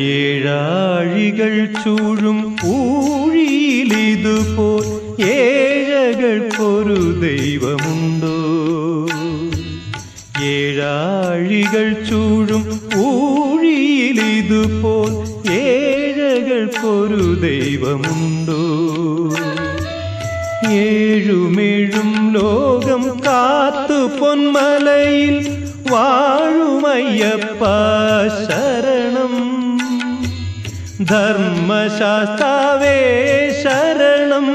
ഏഴാഴികൾ ചൂഴും ഊഴിയിലിതുപോൽ ഏഴകൾക്കൊരു ദൈവമുണ്ടോ ഏഴാഴികൾ ചൂഴും ഊഴിയിലിതുപോൽ ഏഴകൾക്കൊരു ദൈവമുണ്ടോ ഏഴുമേഴും ലോകം കാത്തു പൊന്മലയിൽ വാഴുമയ്യപ്പ ശരണം ധർമ്മശാസ്താവേ ശരണം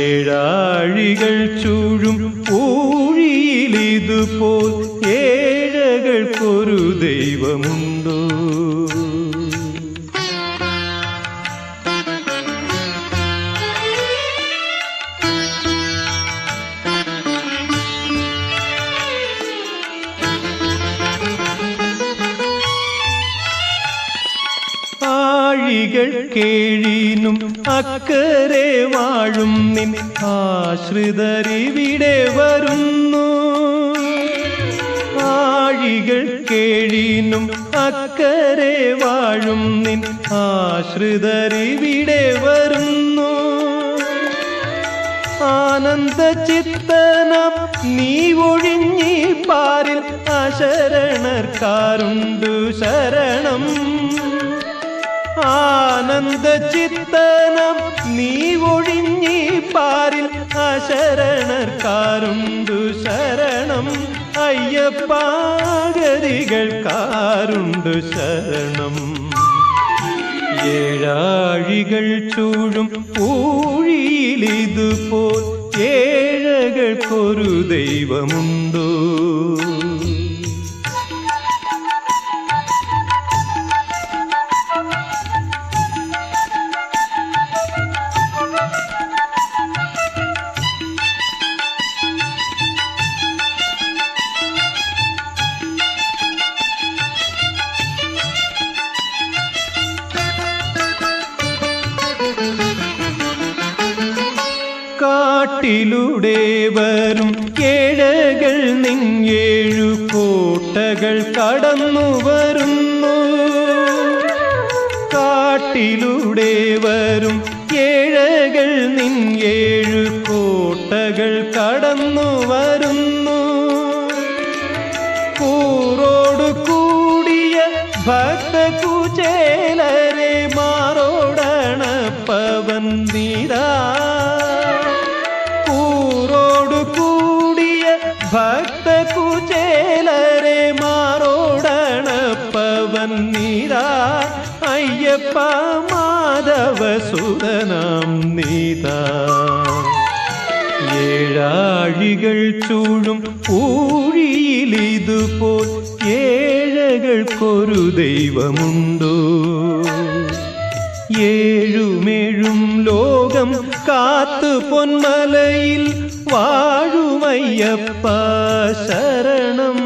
ഏഴാഴികൾ ചൂഴും ഊഴിയിലിതുപോൽ ഏഴകൾക്കൊരു ദൈവമുണ്ടോ? ആഴികൾ കേഴിനും അക്കരെ വാഴും നിൻ ആശ്രിതരിവിടെ വരുന്നു. ആഴികൾ കേഴിനും അക്കരെ വാഴും നിൻ ആശ്രിതരിവിടെ വരുന്നു. ആനന്ദ ചിത്തനം നീ ഒഴിഞ്ഞി പാരിൽ അശരണർക്കാരുണ്ടു ശരണം. ആനന്ദ ചിത്തനം നീ ഒഴിഞ്ഞി പാരിൽ അശരണർക്കാരുണ്ടു ശരണം അയ്യപ്പാകരികൾക്കാരുണ്ടു ശരണം. ഏഴാഴികൾ ചൂഴും ഊഴിയിലിതുപോൽ ഏഴകൾക്കൊരു ദൈവമുണ്ടോ? കാട്ടിലൂടെ വരും ഏഴകൾ നിങ്ങേഴു കോട്ടകൾ കടന്നു വരുന്നു. കാട്ടിലൂടെ വരും ഏഴകൾ നിങ്ങേഴു കോട്ടകൾ കടന്നു വരുന്നു. കൂറോട് കൂടിയ ഭക്ത കുചേലരെ മാറോടണ പവൻ നീരാ അയ്യപ്പ മാധവ സുതനാം നീതാ ഏഴാഴികൾ ചൂഴും ഊഴിയിലിതുപോൽ ഏഴകൾക്കൊരു ദൈവമുണ്ടോ ഏഴുമേഴും ലോകം കാത്തു പൊന്മലയിൽ വാഴുമയ്യപ്പ ശരണം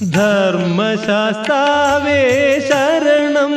ധർമ്മശാസ്താവേ ശരണം